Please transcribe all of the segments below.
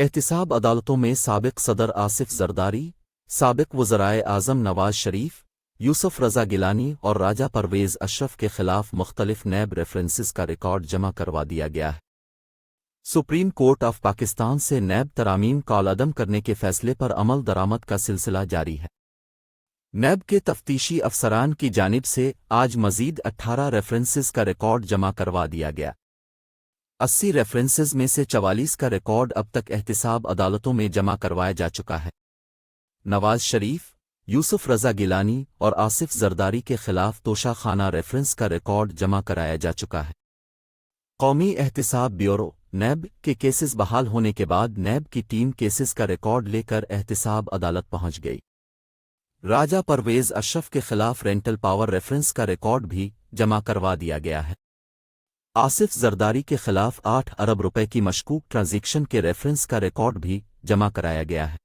एहतिसाब अदालतों में सबक सदर आसिफ जरदारी, सबक वज़राए आज़म नवाज़ शरीफ, यूसुफ रज़ा गिलानी और राजा परवेज़ अशरफ के खिलाफ मुख्तलिफ़ नैब रेफरेंसेस का रिकॉर्ड जमा करवा दिया गया है। सुप्रीम कोर्ट ऑफ़ पाकिस्तान से नैब तरामीम कालदम करने के फैसले पर अमल दरामद का सिलसिला जारी है। नैब के तफ्तीशी अफसरान की जानिब से आज मजीद 18 रेफरेंसेस का रिकॉर्ड जमा करवा दिया गया। अस्सी रेफरेंसेज में से चवालीस का रिकॉर्ड अब तक एहतिसाब अदालतों में जमा करवाया जा चुका है। नवाज़ शरीफ, यूसुफ रज़ा गिलानी और आसिफ जरदारी के खिलाफ तोशाखाना रेफरेंस का रिकॉर्ड जमा कराया जा चुका है। कौमी एहतिसाब ब्यूरो, नैब के केसेस बहाल होने के बाद नैब की टीम केसेस का रिकॉर्ड लेकर एहतिसाब अदालत पहुँच गई। राजा परवेज अशरफ के खिलाफ रेंटल पावर रेफरेंस का रिकॉर्ड भी जमा करवा दिया गया है। आसिफ जरदारी के खिलाफ आठ अरब रुपए की मशकूक ट्रांजेक्शन के रेफरेंस का रिकॉर्ड भी जमा कराया गया है।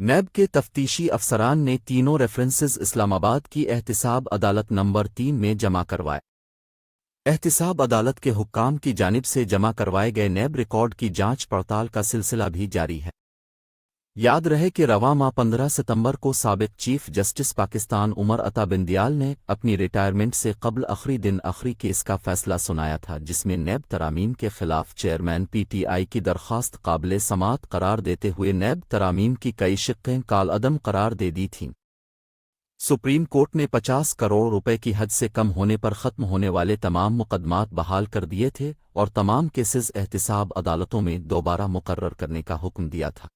नैब के तफ्तीशी अफसरान ने तीनों रेफरेंसेस इस्लामाबाद की एहतिसाब अदालत नंबर तीन में जमा करवाए। एहतिसाब अदालत के हुक्काम की जानिब से जमा करवाए गए नैब रिकॉर्ड की जाँच पड़ताल का सिलसिला भी जारी है। याद रहे कि रवा माह पंद्रह सितंबर को सबक चीफ जस्टिस पाकिस्तान उमर अता बिंदियाल ने अपनी रिटायरमेंट से कबल आखिरी दिन आखिरी केस का फैसला सुनाया था, जिसमें नैब तरामीम के खिलाफ चेयरमैन पीटीआई की दरख्वास्त काबिल समात करार देते हुए नैब तरामीम की कई शिक्कें कालअदम करार दे दी थीं। सुप्रीम कोर्ट ने पचास करोड़ रुपए की हद से कम होने पर ख़त्म होने वाले तमाम मुकदमात बहाल कर दिए थे और तमाम केसेस एहतसाब अदालतों में दोबारा मुकर्र करने का हुक्म दिया था।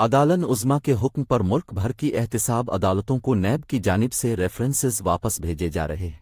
अदालन उज़मा के हुक्म पर मुल्क भर की एहतसाब अदालतों को नैब की जानिब से रेफरेंसेस वापस भेजे जा रहे हैं।